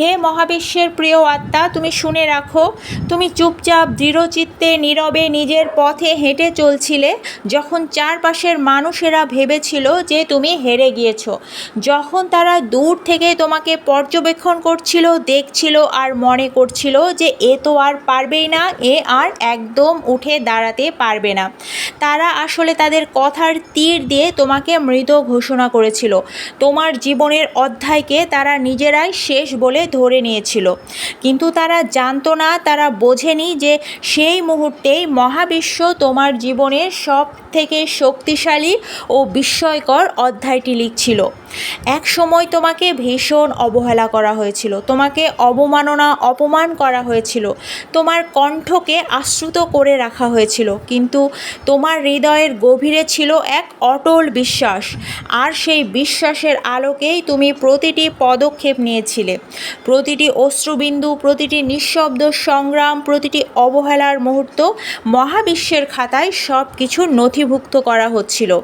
হে মহাবিশ্বের প্রিয় আত্মা, তুমি শুনে রাখো, তুমি চুপচাপ, দৃঢ়চিত্তে, নীরবে নিজের পথে হেঁটে চলছিলে, যখন চারপাশের মানুষেরা ভেবেছিল যে তুমি হেরে গিয়েছ। যখন তারা দূর থেকে তোমাকে পর্যবেক্ষণ করছিল, দেখছিল আর মনে করছিল যে এ তো আর পারবেই না, এ আর একদম উঠে দাঁড়াতে পারবে না। তারা আসলে তাদের কথার তীর দিয়ে তোমাকে মৃত ঘোষণা করেছিল। তোমার জীবনের অধ্যায়কে তারা নিজেরাই শেষ বলে ধরে নিয়েছিল। কিন্তু তারা জানতো না, তারা বোঝেনি যে সেই মুহূর্তেই মহাবিশ্ব তোমার জীবনের সব থেকে শক্তিশালী ও বিস্ময়কর অধ্যায়টি লিখছিল। এক সময় তোমাকে ভীষণ অবহেলা করা হয়েছিল, তোমাকে অবমাননা, অপমান করা হয়েছিল, তোমার কণ্ঠকে আশ্রুত করে রাখা হয়েছিল, কিন্তু তোমার হৃদয়ের গভীরে ছিল এক অটল বিশ্বাস। আর সেই বিশ্বাসের আলোকেই তুমি প্রতিটি পদক্ষেপ নিয়েছিলে। প্রতিটি অশ্রুবিন্দু, প্রতিটি নিঃশব্দ সংগ্রাম, প্রতিটি অবহেলার মুহূর্ত মহাবিশ্বের খাতায় সব কিছু নথিভুক্ত করা হচ্ছিল।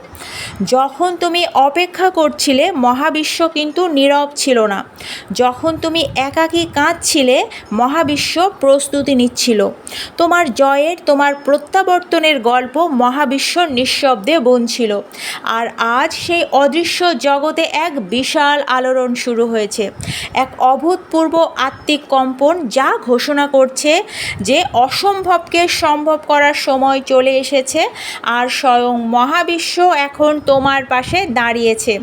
যখন তুমি অপেক্ষা করছিলে, মহাবিশ্ব কিন্তু নীরব ছিল না। যখন তুমি একাকী কাঁদছিলে, মহাবিশ্ব প্রস্তুতি নিচ্ছিল। তোমার জয়ের, তোমার প্রত্যাবর্তনের গল্প মহাবিশ্ব নিঃশব্দে বনছিল। আর আজ সেই অদৃশ্য জগতে এক বিশাল আলোড়ন শুরু হয়েছে। এক অভূতপূর্ব আত্মিক কম্পন যা ঘোষণা করছে যে অসম্ভবকে সম্ভব করার সময় চলে এসেছে আর স্বয়ং মহাবিশ্ব এখন তোমার পাশে দাঁড়িয়েছে।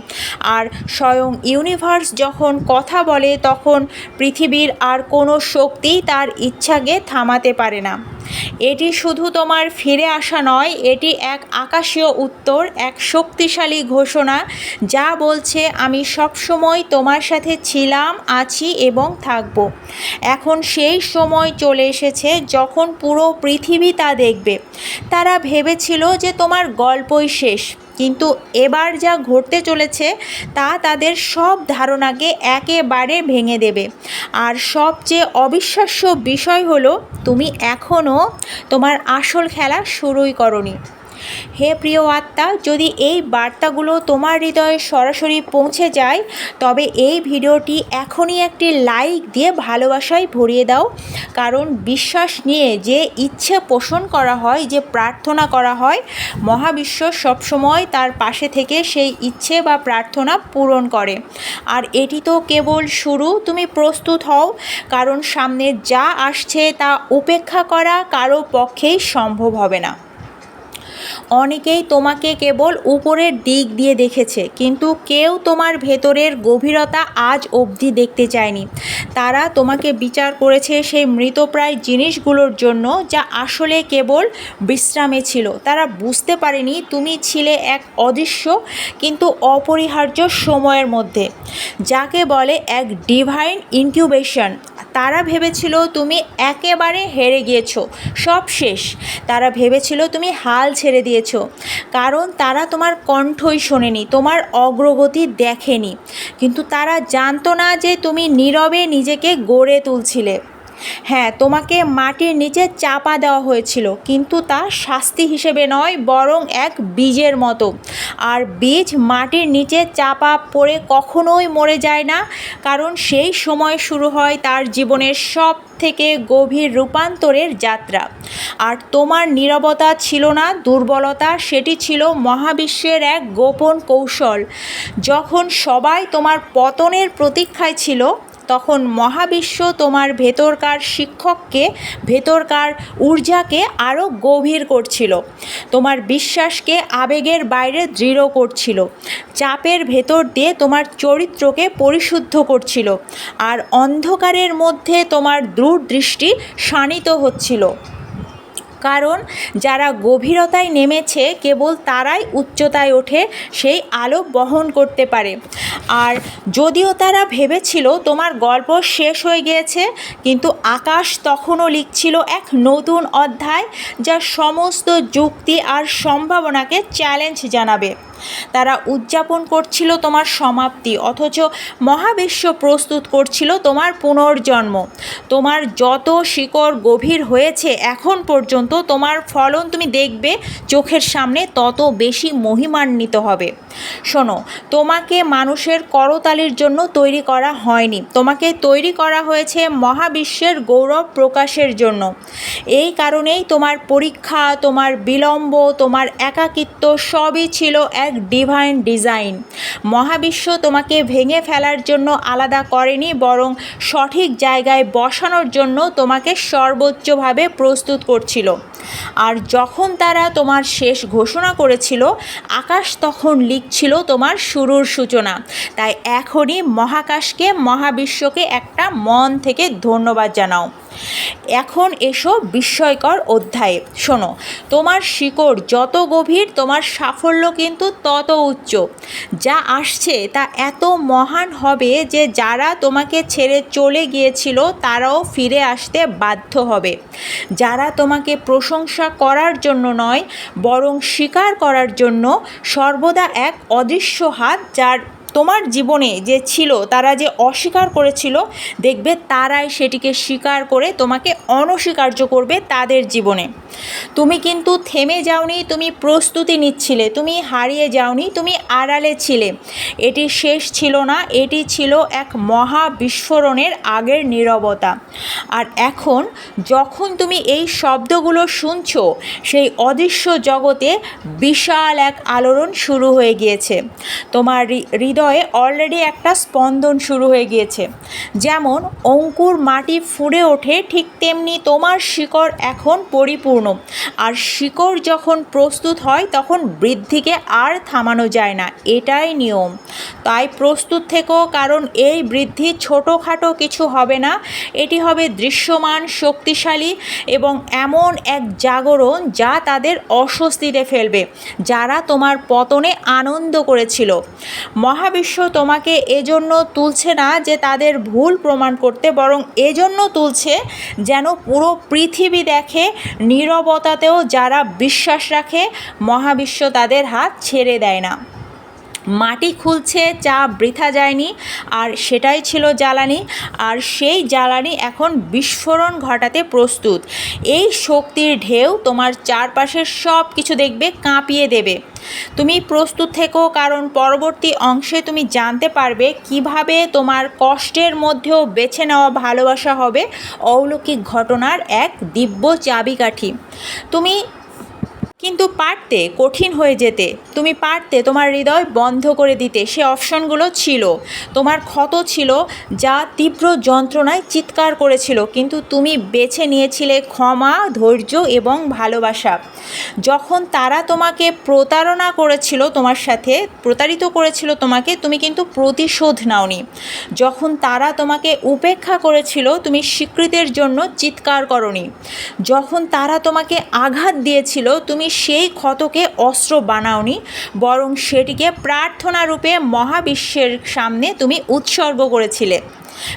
আর স্বয়ং ইউনিভার্স যখন কথা বলে, তখন পৃথিবীর আর কোনো শক্তি তার ইচ্ছাকে থামাতে পারে না। এটি শুধু তোমার ফিরে আসা নয়, এটি এক আকাশীয় উত্তর, এক শক্তিশালী ঘোষণা, যা বলছে, আমি সবসময় তোমার সাথে ছিলাম, আছি এবং থাকব। এখন সেই সময় চলে এসেছে যখন পুরো পৃথিবী তা দেখবে। তারা ভেবেছিল যে তোমার গল্পই শেষ। কিন্তু এবার যা ঘটতে চলেছে, তা তাদের সব ধারণাকে একেবারে ভেঙে দেবে। আর সবচেয়ে অবিশ্বাস্য বিষয় হলো, তুমি এখনও তোমার আসল খেলা শুরুই করনি। হে প্রিয় আত্মা, যদি এই বার্তাগুলো তোমার হৃদয়ে সরাসরি পৌঁছে যায়, তবে এই ভিডিওটি এখনই একটি লাইক দিয়ে ভালোবাসায় ভরিয়ে দাও। কারণ বিশ্বাস নিয়ে যে ইচ্ছে পোষণ করা হয়, যে প্রার্থনা করা হয়, মহাবিশ্ব সবসময় তার পাশে থেকে সেই ইচ্ছে বা প্রার্থনা পূরণ করে। আর এটি তো কেবল শুরু, তুমি প্রস্তুত হও, কারণ সামনে যা আসছে তা উপেক্ষা করা কারও পক্ষেই সম্ভব হবে না। অনেকেই তোমাকে কেবল উপরের দিক দিয়ে দেখেছে, কিন্তু কেউ তোমার ভেতরের গভীরতা আজ অবধি দেখতে চায়নি। তারা তোমাকে বিচার করেছে সেই মৃতপ্রায় জিনিসগুলোর জন্য যা আসলে কেবল বিশ্রামে ছিল। তারা বুঝতে পারেনি তুমি ছিলে এক অদৃশ্য, কিন্তু অপরিহার্য সময়ের মধ্যে, যাকে বলে এক ডিভাইন ইনকিউবেশন তারা ভেবেছিল তুমি একেবারে হেরে গিয়েছো, সব শেষ। তারা ভেবেছিল তুমি হাল ছেড়ে দিয়েছ। কারণ তারা তোমার কণ্ঠই শোনেনি, তোমার অগ্রগতি দেখেনি। কিন্তু তারা জানতো না যে তুমি নীরবে নিজেকে গড়ে তুলছিলে। হ্যাঁ তোমাকে মাটির নিচে চাপা দেওয়া হয়েছিল, কিন্তু তা শাস্তি হিসেবে নয়, বরং এক বীজের মতো। আর বীজ মাটির নিচে চাপা পড়ে কখনোই মরে যায় না, কারণ সেই সময় শুরু হয় তার জীবনের সব থেকে গভীর রূপান্তরের যাত্রা। আর তোমার নীরবতা ছিল না, দুর্বলতা সেটি ছিল মহাবিশ্বের এক গোপন কৌশল। যখন সবাই তোমার পতনের প্রতীক্ষায় ছিল তখন মহাবিশ্ব তোমার ভেতরকার শিক্ষককে, ভেতরকার ঊর্জাকে আরও গভীর করছিল। তোমার বিশ্বাসকে আবেগের বাইরে দৃঢ় করছিল। চাপের ভেতর দিয়ে তোমার চরিত্রকে পরিশুদ্ধ করছিল। আর অন্ধকারের মধ্যে তোমার দূরদৃষ্টি শানিত হচ্ছিল। কারণ যারা গভীরতায় নেমেছে কেবল তারাই উচ্চতায় ওঠে, সেই আলো বহন করতে পারে। আর যদিও তারা ভেবেছিল তোমার গল্প শেষ হয়ে গিয়েছে, কিন্তু আকাশ তখনও লিখছিল এক নতুন অধ্যায় যা সমস্ত যুক্তি আর সম্ভাবনাকে চ্যালেঞ্জ জানাবে। তারা উদযাপন করছিল তোমার সমাপ্তি, অথচ মহাবিশ্ব প্রস্তুত করছিল তোমার পুনর্জন্ম। তোমার যত শিকড় গভীর হয়েছে এখন পর্যন্ত তোমার ফলন তুমি দেখবে চোখের সামনে তত বেশি মহিমান্বিত হবে। শোনো, তোমাকে মানুষের করতালির জন্য তৈরি করা হয়নি। তোমাকে তৈরি করা হয়েছে মহাবিশ্বের গৌরব প্রকাশের জন্য। এই কারণেই তোমার পরীক্ষা, তোমার বিলম্ব, তোমার একাকিত্ব সবই ছিল এক ডিভাইন ডিজাইন মহাবিশ্ব তোমাকে ভেঙে ফেলার জন্য আলাদা করেনি, বরং সঠিক জায়গায় বসানোর জন্য তোমাকে সর্বোচ্চভাবে প্রস্তুত করছিল। আর যখন তারা তোমার শেষ ঘোষণা করেছিল, আকাশ তখন লিখছিল তোমার শুরুর সূচনা। তাই এখনই মহাকাশকে, মহাবিশ্বকে একটা মন থেকে ধন্যবাদ জানাও। এখন এসো বিস্ময়কর অধ্যায়ে। শোনো, তোমার শিকড় যত গভীর, তোমার সাফল্য কিন্তু তত উচ্চ। যা আসছে তা এত মহান হবে যে যারা তোমাকে ছেড়ে চলে গিয়েছিল, তারাও ফিরে আসতে বাধ্য হবে। যারা তোমাকে প্রশংসা করার জন্য নয়, বরং স্বীকার করার জন্য সর্বদা এক অদৃশ্য হাত, যার তোমার জীবনে যে ছিল, তারা যে অস্বীকার করেছিল, দেখবে তারাই সেটিকে স্বীকার করে তোমাকে অনস্বীকার্য করবে তাদের জীবনে। তুমি কিন্তু থেমে যাওনি, তুমি প্রস্তুতি নিচ্ছিলে, তুমি হারিয়ে যাওনি, তুমি আড়ালে ছিলে। এটি শেষ ছিল না, এটি ছিল এক মহা বিস্ফোরণের আগের নীরবতা। আর এখন যখন তুমি এই শব্দগুলো শুনছো, সেই অদৃশ্য জগতে বিশাল এক আলোড়ন শুরু হয়ে গিয়েছে। তোমার হৃ- হৃদয়ে অলরেডি একটা স্পন্দন শুরু হয়ে গিয়েছে। যেমন, অঙ্কুর মাটি ফুঁড়ে ওঠে ঠিক তেমনি তোমার শিকড় এখন পরিপূর্ণ। আর শিকড় যখন প্রস্তুত হয়, তখন বৃদ্ধিকে আর থামানো যায় না। এটাই নিয়ম। তাই প্রস্তুত থেকো, কারণ এই বৃদ্ধি ছোটোখাটো কিছু হবে না। এটি হবে দৃশ্যমান, শক্তিশালী এবং এমন এক জাগরণ যা তাদের অস্বস্তিতে ফেলবে, যারা তোমার পতনে আনন্দ করেছিল। মহাবিশ্ব তোমাকে এজন্য তুলছে না যে তাদের ভুল প্রমাণ করতে, বরং এজন্য তুলছে যেন পুরো পৃথিবী দেখে, নিরবতাতেও যারা বিশ্বাস রাখে, মহাবিশ্ব তাদের হাত ছেড়ে দেয় না। মাটি খুলছে, চা বৃথা যায়নি, আর সেটাই ছিল জ্বালানি। আর সেই জ্বালানি এখন বিস্ফোরণ ঘটাতে প্রস্তুত। এই শক্তির ঢেউ তোমার চারপাশের সব কিছু দেখবে, কাঁপিয়ে দেবে। তুমি প্রস্তুত থেকো, কারণ পরবর্তী অংশে তুমি জানতে পারবে কীভাবে তোমার কষ্টের মধ্যেও বেছে নেওয়া ভালোবাসা হবে অলৌকিক ঘটনার এক দিব্য চাবিকাঠি। তুমি কিন্তু পারতে কঠিন হয়ে যেতে। তুমি পারতে তোমার হৃদয় বন্ধ করে দিতে। সে অপশনগুলো ছিল। তোমার ক্ষত ছিল যা তীব্র যন্ত্রণায় চিৎকার করেছিল, কিন্তু তুমি বেছে নিয়েছিলে ক্ষমা, ধৈর্য এবং ভালোবাসা। যখন তারা তোমাকে প্রতারণা করেছিল তোমার সাথে, প্রতারিত করেছিল তোমাকে, তুমি কিন্তু প্রতিশোধ নাওনি। যখন তারা তোমাকে উপেক্ষা করেছিল, তুমি স্বীকৃতির জন্য চিৎকার করনি। যখন তারা তোমাকে আঘাত দিয়েছিল, তুমি সেই ক্ষতকে অস্ত্র বানাওনি বরং সেটিকে প্রার্থনারূপে মহাবিশ্বের সামনে তুমি উৎসর্গ করেছিলে।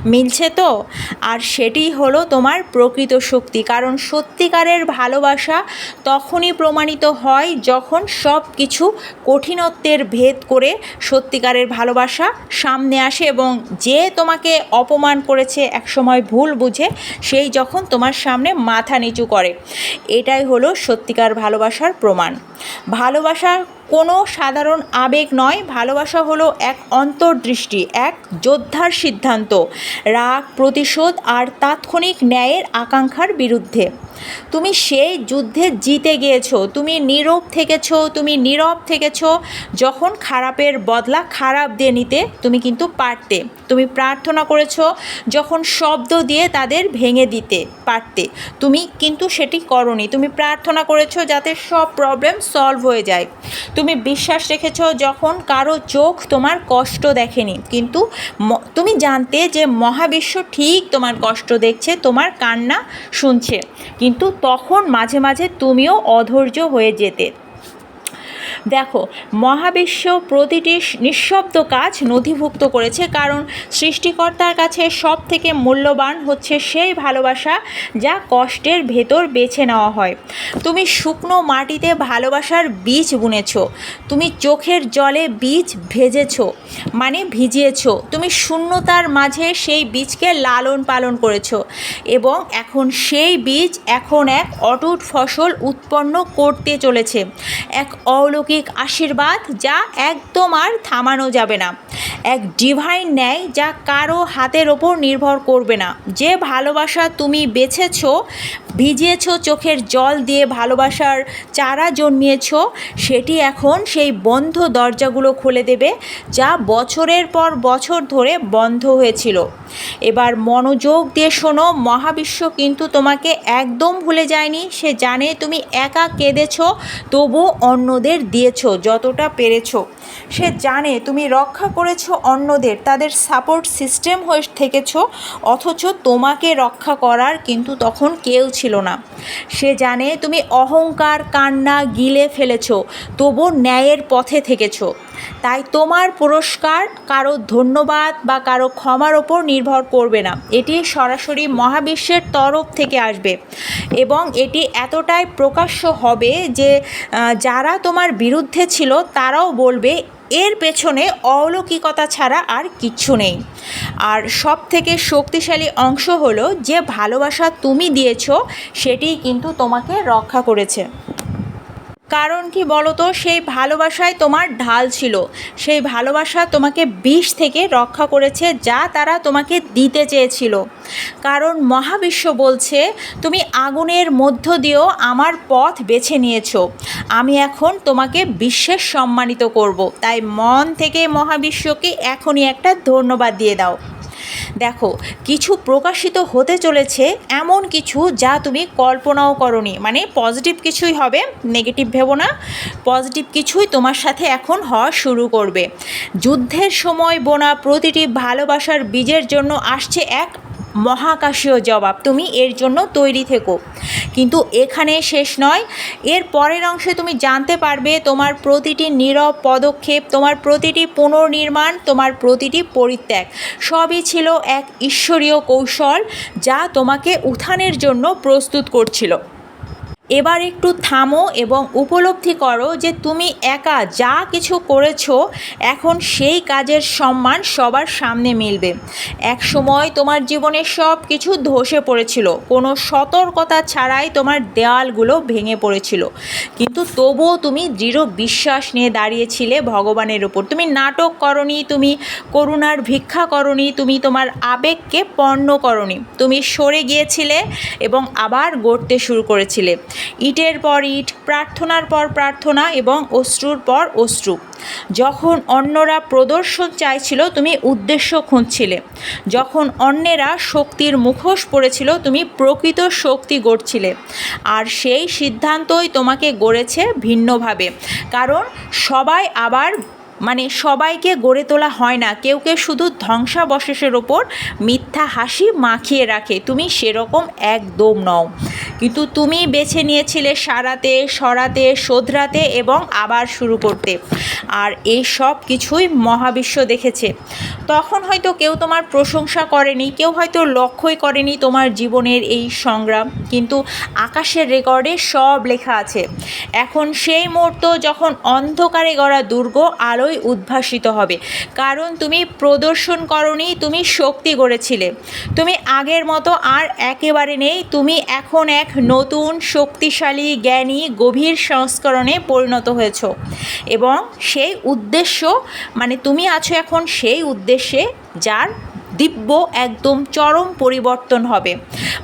মিলছে তো? আর সেটি হলো তোমার প্রকৃত শক্তি, কারণ সত্যিকারের ভালোবাসা তখনই প্রমাণিত হয় যখন সব কিছু কঠিনত্বের ভেদ করে সত্যিকারের ভালোবাসা সামনে আসে এবং যে তোমাকে অপমান করেছে একসময় ভুল বুঝে সেই যখন তোমার সামনে মাথা নিচু করে। এটাই হলো সত্যিকার ভালোবাসার প্রমাণ। ভালোবাসা কোনো সাধারণ আবেগ নয়, ভালোবাসা হলো এক অন্তর্দৃষ্টি, এক যোদ্ধার সিদ্ধান্ত, রাগ, প্রতিশোধ আর তাৎক্ষণিক ন্যায়ের আকাঙ্ক্ষার বিরুদ্ধে। তুমি সেই যুদ্ধে জিতে গিয়েছো, তুমি নীরব থেকেছো, তুমি নীরব থেকেছো, যখন খারাপের বদলা খারাপ দিয়ে নিতে তুমি কিন্তু পারতে। তুমি প্রার্থনা করেছ যখন শব্দ দিয়ে তাদের ভেঙে দিতে পারতে। তুমি কিন্তু সেটি করনি। তুমি প্রার্থনা করেছ যাতে সব প্রবলেম সলভ হয়ে যায়। তুমি বিশ্বাস রেখেছ যখন কারও চোখ তোমার কষ্ট দেখেনি। কিন্তু তুমি জানতে যে মহাবিশ্ব ঠিক তোমার কষ্ট দেখছে, তোমার কান্না শুনছে। কিন্তু তখন মাঝে মাঝে তুমিও অধৈর্য হয়ে যেতে। দেখো, মহাবিশ্ব প্রতিটি নিঃশব্দ কাজ নথিভুক্ত করেছে কারণ সৃষ্টিকর্তার কাছে সব থেকে মূল্যবান হচ্ছে সেই ভালোবাসা যা কষ্টের ভেতর বেছে নেওয়া হয়। তুমি শুকনো মাটিতে ভালোবাসার বীজ বুনেছো, তুমি চোখের জলে বীজ ভেজেছো মানে ভিজিয়েছ, তুমি শূন্যতার মাঝে সেই বীজকে লালন পালন করেছ এবং এখন সেই বীজ এখন এক অটুট ফসল উৎপন্ন করতে চলেছে, এক অলৌকিক আশীর্বাদ যা একদম আর থামানো যাবে না। এক ডিভাইন ন্যায় যা কারও হাতের ওপর নির্ভর করবে না। যে ভালোবাসা তুমি বেছেছো ভিজিয়েছো, চোখের জল দিয়ে ভালোবাসার চারা জন্মিয়েছ, সেটি এখন সেই বন্ধ দরজাগুলো খুলে দেবে, যা বছরের পর বছর ধরে বন্ধ হয়েছিল। এবার মনোযোগ দিয়ে শোনো, মহাবিশ্ব কিন্তু তোমাকে একদম ভুলে যায়নি, সে জানে তুমি একা কেঁদেছো, তবু অন্যদের দিয়েছ যতটা পেরেছ। সে জানে তুমি রক্ষা করেছ অন্যদের, তাদের সাপোর্ট সিস্টেম হয়ে থেকেছো, অথচ তোমাকে রক্ষা করার কিন্তু তখন কেউ ছিল না। সে জানে তুমি অহংকার, কান্না, গিলে ফেলেছ, তবু ন্যায়ের পথে থেকেছ। তাই তোমার পুরস্কার কারও ধন্যবাদ বা কারও ক্ষমার ওপর নির্ভর করবে না। এটি সরাসরি মহাবিশ্বের তরফ থেকে আসবে এবং এটি এতটাই প্রকাশ্য হবে যে যারা তোমার বিরুদ্ধে ছিল তারাও বলবে এর পেছনে অলৌকিকতা ছাড়া আর কিচ্ছু নেই। আর সব থেকে শক্তিশালী অংশ হলো যে ভালোবাসা তুমি দিয়েছ সেটি কিন্তু তোমাকে রক্ষা করেছে। কারণ কি বলো তো সেই ভালোবাসায় তোমার ঢাল ছিল। সেই ভালোবাসা তোমাকে বিষ থেকে রক্ষা করেছে, যা তারা তোমাকে দিতে চেয়েছিল। কারণ মহাবিশ্ব বলছে, তুমি আগুনের মধ্য দিয়েও আমার পথ বেছে নিয়েছো। আমি এখন তোমাকে বিশ্বের সম্মানিত করব। তাই মন থেকে মহাবিশ্বকে এখনই একটা ধন্যবাদ দিয়ে দাও। দেখো, কিছু প্রকাশিত হতে চলেছে এমন কিছু যা তুমি কল্পনাও করনি। মানে পজিটিভ কিছুই হবে নেগেটিভ ভেবো না। পজিটিভ কিছুই তোমার সাথে এখন হওয়া শুরু করবে। যুদ্ধের সময় বোনা প্রতিটি ভালোবাসার বীজের জন্য আসছে এক মহাকাশীয় জবাব, তুমি এর জন্য তৈরি থেকো। কিন্তু এখানে শেষ নয়, এর পরের অংশে তুমি জানতে পারবে তোমার প্রতিটি নীরব পদক্ষেপ, তোমার প্রতিটি পুনর্নির্মাণ, তোমার প্রতিটি পরিত্যাগ। সবই ছিল এক ঈশ্বরীয় কৌশল যা তোমাকে উত্থানের জন্য প্রস্তুত করছিল। এবার একটু থামো এবং উপলব্ধি করো যে তুমি একা যা কিছু করেছ, এখন সেই কাজের সম্মান সবার সামনে মিলবে। এক সময় তোমার জীবনে সব কিছু ধসে পড়েছিল। কোনো সতর্কতা ছাড়াই তোমার দেওয়ালগুলো ভেঙে পড়েছিল। কিন্তু তবুও তুমি দৃঢ় বিশ্বাস নিয়ে দাঁড়িয়েছিলে ভগবানের উপর। তুমি নাটক করনি, তুমি করুণার ভিক্ষা করনি, তুমি তোমার আবেগকে পণ্য করনি। তুমি সরে গিয়েছিলে এবং আবার গড়তে শুরু করেছিলে। ইটের পর ইট, প্রার্থনার পর প্রার্থনা এবং অশ্রুর পর অশ্রু। যখন অন্যরা প্রদর্শন চাইছিল, তুমি উদ্দেশ্য খুঁজছিলে। যখন অন্যেরা শক্তির মুখোশ পড়েছিল, তুমি প্রকৃত শক্তি গড়ছিলে। আর সেই সিদ্ধান্তই তোমাকে গড়েছে ভিন্নভাবে। কারণ সবাই আবার মানে সবাইকে গড়ে তোলা হয় না। কেউ কেউ শুধু ধ্বংসাবশেষের ওপর মিথ্যা হাসি মাখিয়ে রাখে। তুমি সেরকম একদম নও। কিন্তু তুমি বেছে নিয়েছিলে সারাতে, সরাতে, শোধরাতে এবং আবার শুরু করতে। আর এই সব কিছুই মহাবিশ্ব দেখেছে। তখন হয়তো কেউ তোমার প্রশংসা করেনি, কেউ হয়তো লক্ষ্যই করেনি তোমার জীবনের এই সংগ্রাম। কিন্তু আকাশের রেকর্ডে সব লেখা আছে। এখন সেই মুহূর্ত যখন অন্ধকারে গড়া দুর্গ আলোয় উদ্ভাসিত হবে। কারণ তুমি প্রদর্শন করনি, তুমি শক্তি গড়েছিলে। তুমি আগের মতো আর একেবারে নেই, তুমি এখন এক নতুন শক্তিশালী, জ্ঞানী, গভীর সংস্করণে পরিণত হয়েছ। এবং সেই উদ্দেশ্য মানে তুমি আছো এখন সেই উদ্দেশ্যে, যার দিব্য একদম চরম পরিবর্তন হবে।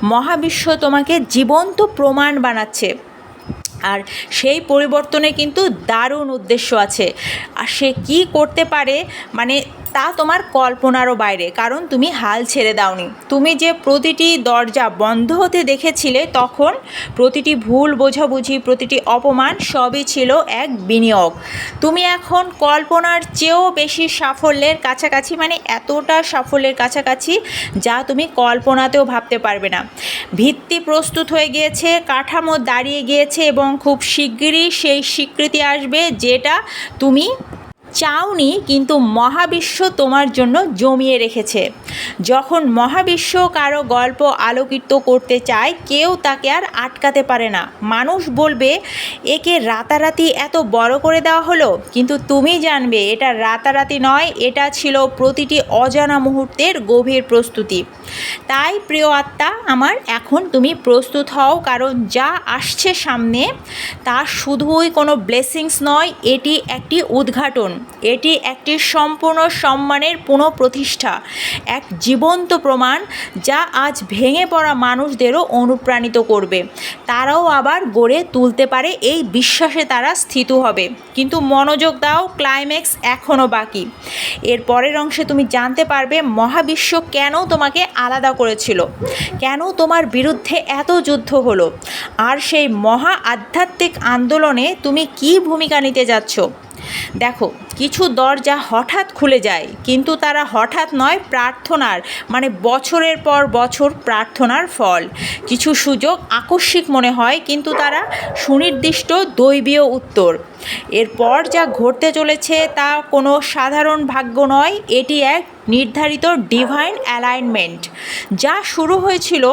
মহাবিশ্ব তোমাকে জীবন্ত প্রমাণ বানাচ্ছে। আর সেই পরিবর্তনে কিন্তু দারুণ উদ্দেশ্য আছে। আর সে কী করতে পারে? মানে তা তোমার কল্পনারও বাইরে। কারণ তুমি হাল ছেড়ে দাওনি। তুমি যে প্রতিটি দরজা বন্ধ হতে দেখেছিলে, তখন প্রতিটি ভুল বোঝাবুঝি, প্রতিটি অপমান সবই ছিল এক বিনিয়োগ। তুমি এখন কল্পনার চেয়েও বেশি সাফল্যের কাছাকাছি মানে এতটা সাফল্যের কাছাকাছি যা তুমি কল্পনাতেও ভাবতে পারবে না। ভিত্তি প্রস্তুত হয়ে গিয়েছে, কাঠামো দাঁড়িয়ে গিয়েছে এবং খুব শিগগিরই সেই স্বীকৃতি আসবে যেটা তুমি চাওনি কিন্তু মহাবিশ্ব তোমার জন্য জমিয়ে রেখেছে। যখন মহাবিশ্ব কারও গল্প আলোকিত করতে চায়, কেউ তাকে আর আটকাতে পারে না। মানুষ বলবে, একে রাতারাতি এত বড় করে দেওয়া হলো? কিন্তু তুমি জানবে, এটা রাতারাতি নয়, এটা ছিল প্রতিটি অজানা মুহূর্তের গভীর প্রস্তুতি। তাই প্রিয় আত্মা, আমার এখন তুমি প্রস্তুত হও, কারণ যা আসছে সামনে, তা শুধুই কোনো ব্লেসিংস নয়, এটি একটি উদ্ঘাটন। এটি একটি সম্পূর্ণ সম্মানের পুনঃপ্রতিষ্ঠা, এক জীবন্ত প্রমাণ যা আজ ভেঙে পড়া মানুষদেরও অনুপ্রাণিত করবে। তারাও আবার গড়ে তুলতে পারে এই বিশ্বাসে তারা স্থিত হবে। কিন্তু মনোযোগ দাও, ক্লাইম্যাক্স এখনও বাকি। এর পরের অংশে তুমি জানতে পারবে মহাবিশ্ব কেন তোমাকে আলাদা করেছিল, কেন তোমার বিরুদ্ধে এত যুদ্ধ হলো, আর সেই মহা আধ্যাত্মিক আন্দোলনে তুমি কী ভূমিকা নিতে যাচ্ছ। দেখো, কিছু দরজা হঠাৎ খুলে যায়, কিন্তু তারা হঠাৎ নয় প্রার্থনার মানে বছরের পর বছর প্রার্থনার ফল। কিছু সুযোগ আকস্মিক মনে হয়, কিন্তু তারা সুনির্দিষ্ট দৈবীয় উত্তর। এরপর যা ঘটতে চলেছে তা কোনো সাধারণ ভাগ্য নয়, এটি এক নির্ধারিত ডিভাইন অ্যালাইনমেন্ট যা শুরু হয়েছিল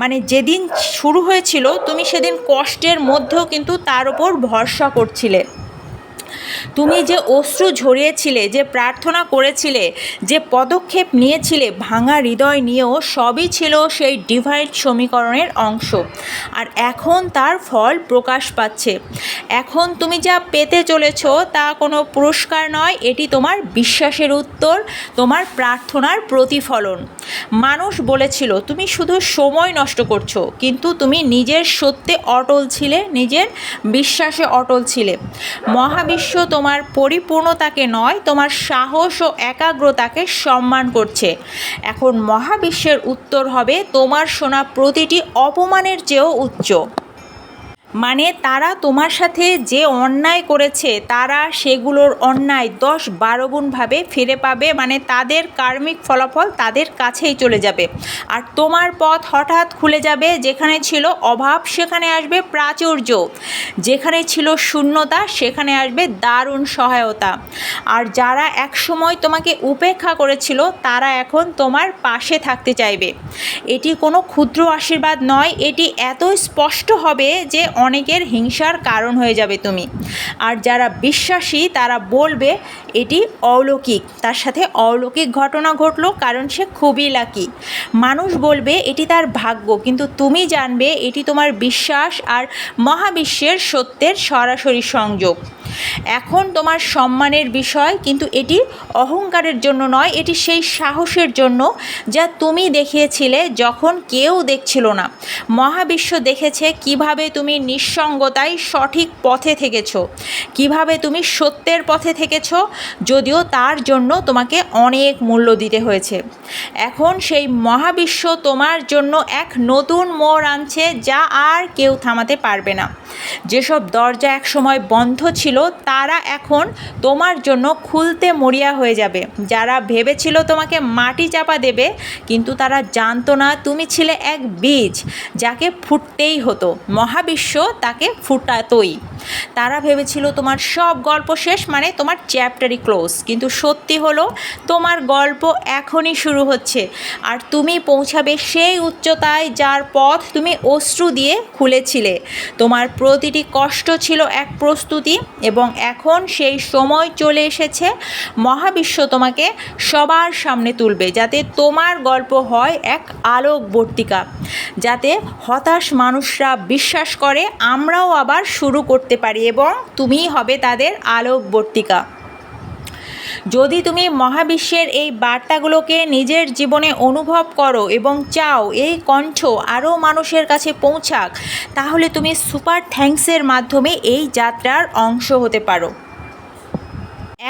মানে যেদিন শুরু হয়েছিল, তুমি সেদিন কষ্টের মধ্যেও কিন্তু তার উপর ভরসা করছিলে। তুমি যে অশ্রু ঝরিয়েছিলে, যে প্রার্থনা করেছিলে, যে পদক্ষেপ নিয়েছিলে, ভাঙা হৃদয় নিয়েও সবই ছিল সেই ডিভাইড সমীকরণের অংশ। আর এখন তার ফল প্রকাশ পাচ্ছে। এখন তুমি যা পেতে চলেছ তা কোনো পুরস্কার নয়, এটি তোমার বিশ্বাসের উত্তর, তোমার প্রার্থনার প্রতিফলন। মানুষ বলেছিল, তুমি শুধু সময় নষ্ট করছ, কিন্তু তুমি নিজের সত্যে অটল ছিলে, নিজের বিশ্বাসে অটল ছিলে। মহাবিশ্ব তোমার পরিপূর্ণতাকে নয়, তোমার সাহস ও একাগ্রতাকে সম্মান করছে। এখন মহাবিশ্বের উত্তর হবে তোমার শোনা প্রতিটি অপমানের চেয়েও উচ্চ। মানে তারা তোমার সাথে যে অন্যায় করেছে, তারা সেগুলোর অন্যায় দশ বারো গুণভাবে ফিরে পাবে মানে তাদের কার্মিক ফলাফল তাদের কাছেই চলে যাবে। আর তোমার পথ হঠাৎ খুলে যাবে, যেখানে ছিল অভাব, সেখানে আসবে প্রাচুর্য। যেখানে ছিল শূন্যতা, সেখানে আসবে দারুণ সহায়তা। আর যারা একসময় তোমাকে উপেক্ষা করেছিল, তারা এখন তোমার পাশে থাকতে চাইবে। এটি কোনো ক্ষুদ্র আশীর্বাদ নয়, এটি এত স্পষ্ট হবে যে অনেকের হিংসার কারণ হয়ে যাবে তুমি। আর যারা বিশ্বাসী, তারা বলবে, এটি অলৌকিক। তার সাথে অলৌকিক ঘটনা ঘটলো কারণ সে খুবই লাকি মানুষ বলবে, এটি তার ভাগ্য। কিন্তু তুমি জানবে, এটি তোমার বিশ্বাস আর মহাবিশ্বের সত্যের সরাসরি সংযোগ। এখন তোমার সম্মানের বিষয়, কিন্তু এটি অহংকারের জন্য নয়, এটি সেই সাহসের জন্য যা তুমি দেখিয়েছিলে যখন কেউ দেখছিল না। মহাবিশ্ব দেখেছে কীভাবে তুমি নিঃসঙ্গতায় সঠিক পথে থেকেছ। কীভাবে তুমি সত্যের পথে থেকেছ, যদিও তার জন্য তোমাকে অনেক মূল্য দিতে হয়েছে। এখন সেই মহাবিশ্ব তোমার জন্য এক নতুন মোড় আনছে যা আর কেউ থামাতে পারবে না। যেসব দরজা একসময় বন্ধ ছিল, তারা এখন তোমার জন্য খুলতে মরিয়া হয়ে যাবে। যারা ভেবেছিল তোমাকে মাটি চাপা দেবে, কিন্তু তারা জানতো না তুমি ছিলে এক বীজ, যাকে ফুটতেই হতো। মহাবিশ্ব তাকে ফুটাতোই। তারা ভেবেছিল তোমার সব গল্প শেষ মানে তোমার চ্যাপ্টারই ক্লোজ। কিন্তু সত্যি হলো, তোমার গল্প এখনই শুরু হচ্ছে। আর তুমি পৌঁছাবে সেই উচ্চতায় যার পথ তুমি অশ্রু দিয়ে খুলেছিলে। তোমার প্রতিটি কষ্ট ছিল এক প্রস্তুতি এবং এখন সেই সময় চলে এসেছে। মহাবিশ্ব তোমাকে সবার সামনে তুলবে, যাতে তোমার গল্প হয় এক আলোকবর্তিকা যাতে হতাশ মানুষরা বিশ্বাস করে, আমরাও আবার শুরু করতে পারি এবং তুমিই হবে তাদের আলোকবর্তিকা। যদি তুমি মহাবিশ্বের এই বার্তাগুলোকে নিজের জীবনে অনুভব করো এবং চাও এই কণ্ঠ আরও মানুষের কাছে পৌঁছাক, তাহলে তুমি সুপার থ্যাঙ্কসের মাধ্যমে এই যাত্রার অংশ হতে পারো।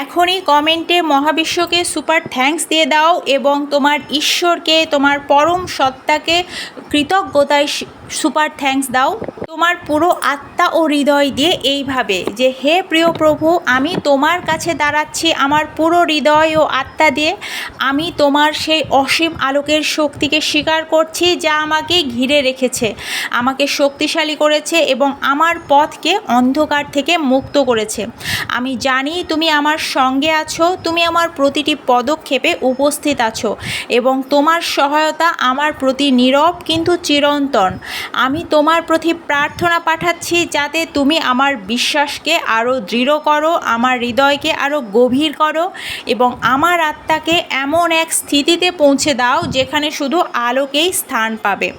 এখনই কমেন্টে মহাবিশ্বকে সুপার থ্যাঙ্কস দিয়ে দাও এবং তোমার ঈশ্বরকে, তোমার পরম সত্তাকে কৃতজ্ঞতায় সুপার থ্যাঙ্কস দাও। তোমার পুরো আত্মা ও হৃদয় দিয়ে এইভাবে যে, হে প্রিয় প্রভু, আমি তোমার কাছে দাঁড়াচ্ছি আমার পুরো হৃদয় ও আত্মা দিয়ে। আমি তোমার সেই অসীম আলোকের শক্তিকে স্বীকার করছি যা আমাকে ঘিরে রেখেছে, আমাকে শক্তিশালী করেছে এবং আমার পথকে অন্ধকার থেকে মুক্ত করেছে। আমি জানি তুমি আমার সঙ্গে আছো, তুমি আমার প্রতিটি পদক্ষেপে উপস্থিত আছো এবং তোমার সহায়তা আমার প্রতি নীরব কিন্তু চিরন্তন। আমি তোমার প্রতি প্রার্থনা পাঠাচ্ছি যাতে তুমি আমার বিশ্বাসকে আরও দৃঢ় করো, আমার হৃদয়কে আরও গভীর করো এবং আমার আত্মাকে এমন এক স্থিতিতে পৌঁছে দাও যেখানে শুধু আলোকেই স্থান পাবে।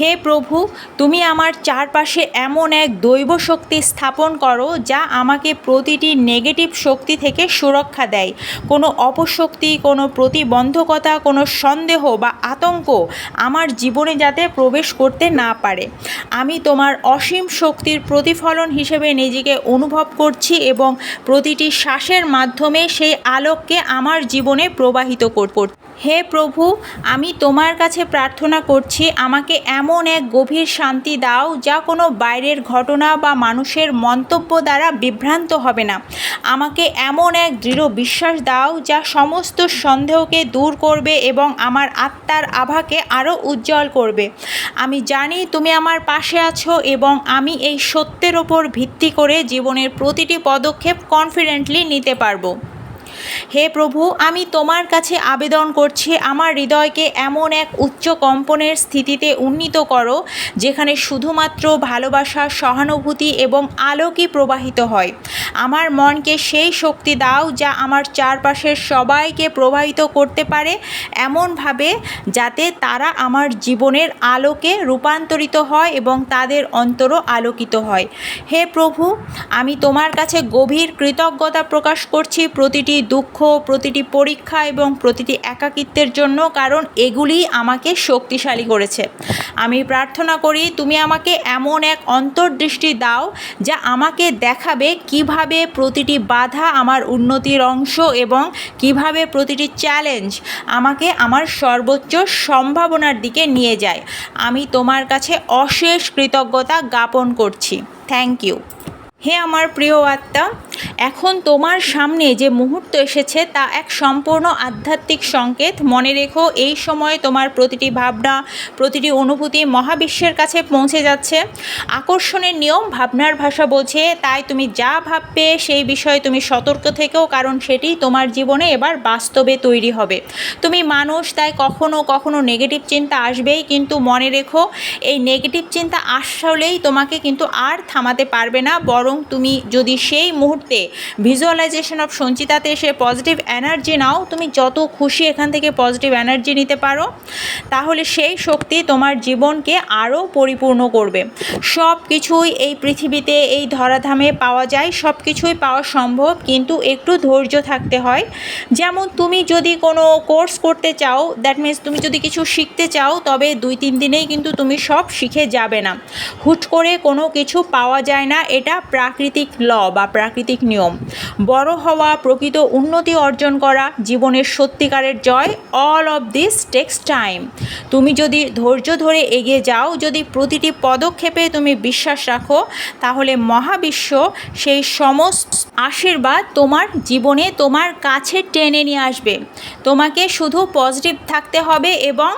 হে প্রভু, তুমি আমার চারপাশে এমন এক দৈব শক্তি স্থাপন করো যা আমাকে প্রতিটি নেগেটিভ শক্তি থেকে সুরক্ষা দেয়। কোনো অপশক্তি, কোনো প্রতিবন্ধকতা, কোনো সন্দেহ বা আতঙ্ক আমার জীবনে যাতে প্রবেশ করতে না পারে। আমি তোমার অসীম শক্তির প্রতিফলন হিসেবে নিজেকে অনুভব করছি এবং প্রতিটি শ্বাসের মাধ্যমে সেই আলোককে আমার জীবনে প্রবাহিত কর, কর- হে প্রভু, আমি তোমার কাছে প্রার্থনা করছি, আমাকে এমন এক গভীর শান্তি দাও, যা কোনো বাইরের ঘটনা বা মানুষের মন্তব্য দ্বারা বিভ্রান্ত হবে না। আমাকে এমন এক দৃঢ় বিশ্বাস দাও, যা সমস্ত সন্দেহকে দূর করবে এবং আমার আত্মার আভাকে আরও উজ্জ্বল করবে। আমি জানি তুমি আমার পাশে আছো এবং আমি এই সত্যের ওপর ভিত্তি করে জীবনের প্রতিটি পদক্ষেপ কনফিডেন্টলি নিতে পারব। হে প্রভু, আমি তোমার কাছে আবেদন করছি, আমার হৃদয়কে এমন এক উচ্চ কম্পনের স্থিতিতে উন্নীত করো, যেখানে শুধুমাত্র ভালোবাসা, সহানুভূতি এবং আলোকই প্রবাহিত হয়। আমার মনকে সেই শক্তি দাও যা আমার চারপাশের সবাইকে প্রবাহিত করতে পারে এমনভাবে যাতে তারা আমার জীবনের আলোকে রূপান্তরিত হয় এবং তাদের অন্তরও আলোকিত হয়। হে প্রভু, আমি তোমার কাছে গভীর কৃতজ্ঞতা প্রকাশ করছি প্রতিটি দুঃখ, প্রতিটি পরীক্ষা এবং প্রতিটি একাকিত্বের জন্য কারণ এগুলি আমাকে শক্তিশালী করেছে। আমি প্রার্থনা করি তুমি আমাকে এমন এক অন্তর্দৃষ্টি দাও যা আমাকে দেখাবে কীভাবে প্রতিটি বাধা আমার উন্নতির অংশ এবং কীভাবে প্রতিটি চ্যালেঞ্জ আমাকে আমার সর্বোচ্চ সম্ভাবনার দিকে নিয়ে যায়। আমি তোমার কাছে অশেষ কৃতজ্ঞতা জ্ঞাপন করছি। Thank you. হে আমার প্রিয় আত্মা, এখন তোমার সামনে যে মুহূর্ত এসেছে তা এক সম্পূর্ণ আধ্যাত্মিক সংকেত। মনে রেখো, এই সময় তোমার প্রতিটি ভাবনা, প্রতিটি অনুভূতি মহাবিশ্বের কাছে পৌঁছে যাচ্ছে। আকর্ষণের নিয়ম ভাবনার ভাষা বোঝে তাই তুমি যা ভাববে সেই বিষয়ে তুমি সতর্ক থেকেও, কারণ সেটি তোমার জীবনে এবার বাস্তবে তৈরি হবে। তুমি মানুষ, তাই কখনো কখনো নেগেটিভ চিন্তা আসবেই, কিন্তু মনে রেখো, এই নেগেটিভ চিন্তা আসলেই তোমাকে কিন্তু আর থামাতে পারবে না, বরং তুমি যদি সেই মুহূর্তে ভিজুয়ালাইজেশন অফ সঞ্চিতাতে এসে পজিটিভ এনার্জি নাও, তুমি যত খুশি এখান থেকে পজিটিভ এনার্জি নিতে পারো। তাহলে সেই শক্তি তোমার জীবনকে আরও পরিপূর্ণ করবে। সব কিছুই এই পৃথিবীতে এই ধরাধামে পাওয়া যায় সব কিছুই পাওয়া সম্ভব, কিন্তু একটু ধৈর্য থাকতে হয়। যেমন তুমি যদি কোনো কোর্স করতে চাও দ্যাট মিন্স তুমি যদি কিছু শিখতে চাও, তবে দুই তিন দিনেই কিন্তু তুমি সব শিখে যাবে না। হুট করে কোনো কিছু পাওয়া যায় না, এটা প্রাকৃতিক ল বা প্রাকৃতিক নিয়ম। বড় হওয়া, প্রকৃত উন্নতি অর্জন করা, জীবনের সত্যিকারের জয় all of this takes time তুমি যদি ধৈর্য ধরে এগিয়ে যাও, যদি প্রতিটি পদক্ষেপে তুমি বিশ্বাস রাখো, তাহলে মহাবিশ্ব সেই সমস্ত আশীর্বাদ তোমার জীবনে তোমার কাছে টেনে নিয়ে আসবে। তোমাকে শুধু পজিটিভ থাকতে হবে এবং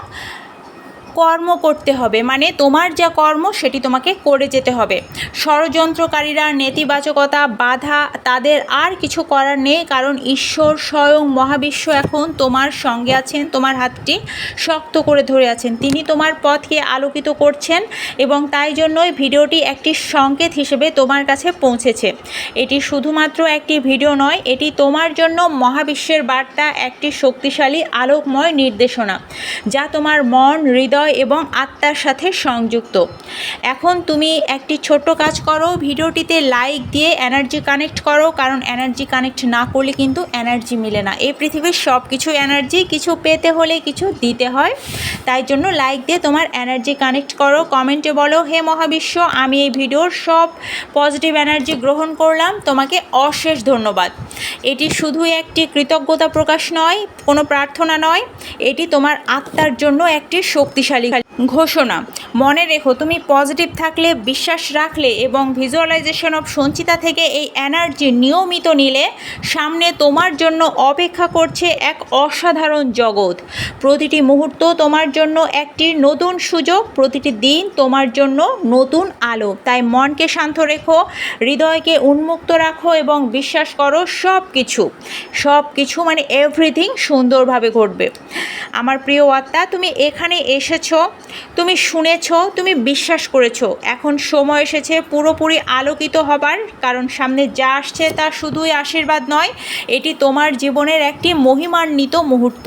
কর্ম করতে হবে। মানে তোমার যা কর্ম, সেটি তোমাকে করে যেতে হবে। ষড়যন্ত্রকারীরা, নেতিবাচকতা, বাধা, তাদের আর কিছু করার নেই, কারণ ঈশ্বর স্বয়ং মহাবিশ্ব এখন তোমার সঙ্গে আছেন, তোমার হাতটি শক্ত করে ধরে আছেন। তিনি তোমার পথকে আলোকিত করছেন এবং তাই জন্যই ভিডিওটি একটি সংকেত হিসেবে তোমার কাছে পৌঁছেছে। এটি শুধুমাত্র একটি ভিডিও নয়, এটি তোমার জন্য মহাবিশ্বের বার্তা, একটি শক্তিশালী, আলোকময় নির্দেশনা, যা তোমার মন, হৃদয় এবং আত্মার সাথে সংযুক্ত। এখন তুমি একটি ছোট্ট কাজ করো, ভিডিওটিতে লাইক দিয়ে এনার্জি কানেক্ট করো, কারণ এনার্জি কানেক্ট না করলে কিন্তু এনার্জি মিলে না। এই পৃথিবীর সব কিছু এনার্জি কিছু পেতে হলে কিছু দিতে হয়। তাই জন্য লাইক দিয়ে তোমার এনার্জি কানেক্ট করো। কমেন্টে বলো, হে মহাবিশ্ব, আমি এই ভিডিওর সব পজিটিভ এনার্জি গ্রহণ করলাম। তোমাকে অশেষ ধন্যবাদ। এটি শুধু একটি কৃতজ্ঞতা প্রকাশ নয়, কোনো প্রার্থনা নয়। এটি তোমার আত্মার জন্য একটি শক্তিশালী Cali. ঘোষণা। মনে রেখো, তুমি পজিটিভ থাকলে, বিশ্বাস রাখলে এবং ভিজুয়ালাইজেশন অফ সঞ্চিতা থেকে এই এনার্জি নিয়মিত নিলে সামনে তোমার জন্য অপেক্ষা করছে এক অসাধারণ জগৎ। প্রতিটি মুহূর্ত তোমার জন্য একটি নতুন সুযোগ, প্রতিটি দিন তোমার জন্য নতুন আলো। তাই মনকে শান্ত রেখো, হৃদয়কে উন্মুক্ত রাখো এবং বিশ্বাস করো সব কিছু সব কিছু মানে এভরিথিং সুন্দরভাবে ঘটবে। আমার প্রিয় আত্মা, তুমি এখানে এসেছ। তুমি শুনেছ, তুমি বিশ্বাস করেছ। এখন সময় এসেছে পুরোপুরি আলোকিত হবার, কারণ সামনে যা আসছে তা শুধুই আশীর্বাদ নয়, এটি তোমার জীবনের একটি মহিমান্বিত মুহূর্ত।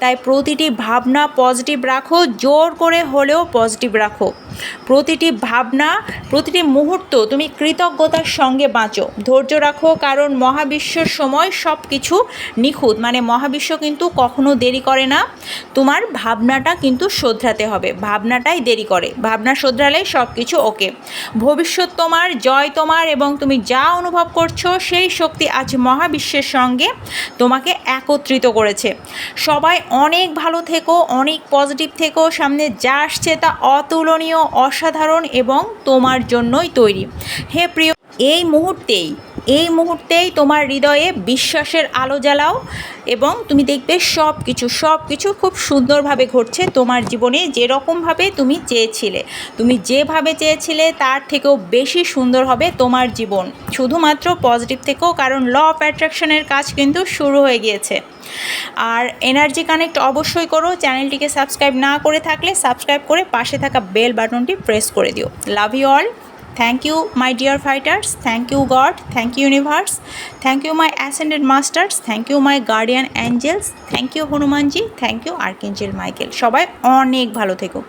তাই প্রতিটি ভাবনা পজিটিভ রাখো, জোর করে হলেও পজিটিভ রাখো। প্রতিটি ভাবনা, প্রতিটি মুহূর্ত তুমি কৃতজ্ঞতার সঙ্গে বাঁচো। ধৈর্য রাখো, কারণ মহাবিশ্বর সময় সব কিছু নিখুঁত। মানে মহাবিশ্ব কিন্তু কখনো দেরি করে না। তোমার ভাবনাটা কিন্তু শোধরাতে হবে। ভাবনাটাই দেরি করে। ভাবনা শোধরালেই সব কিছু ওকে। ভবিষ্যৎ তোমার, জয় তোমার এবং তুমি যা অনুভব করছ, সেই শক্তি আজ মহাবিশ্বের সঙ্গে তোমাকে একত্রিত করেছে। সবাই অনেক ভালো থেকো, অনেক পজিটিভ থেকো। সামনে যা আসছে তা অতুলনীয় অসাধারণ এবং তোমার জন্যই তৈরি। হে প্রিয় এই মুহূর্তেই এই মুহূর্তেই তোমার হৃদয়ে বিশ্বাসের আলো জ্বালাও এবং তুমি দেখবে সব কিছু সব কিছু খুব সুন্দরভাবে ঘটছে তোমার জীবনে যেরকমভাবে তুমি চেয়েছিলে। তুমি যেভাবে চেয়েছিলে তার থেকেও বেশি সুন্দর হবে তোমার জীবন। শুধুমাত্র পজিটিভ থেকেও, কারণ ল অফ অ্যাট্রাকশনের কাজ কিন্তু শুরু হয়ে গিয়েছে। আর এনার্জি কানেক্ট অবশ্যই করো চ্যানেলটিকে সাবস্ক্রাইব না করে থাকলে সাবস্ক্রাইব করে পাশে থাকা বেল বাটনটি প্রেস করে দিও। Love you all thank you my dear fighters thank you God thank you universe thank you my ascended masters thank you my guardian angels thank you Hanumanji thank you archangel Michael সবাই অনেক ভালো থেকো।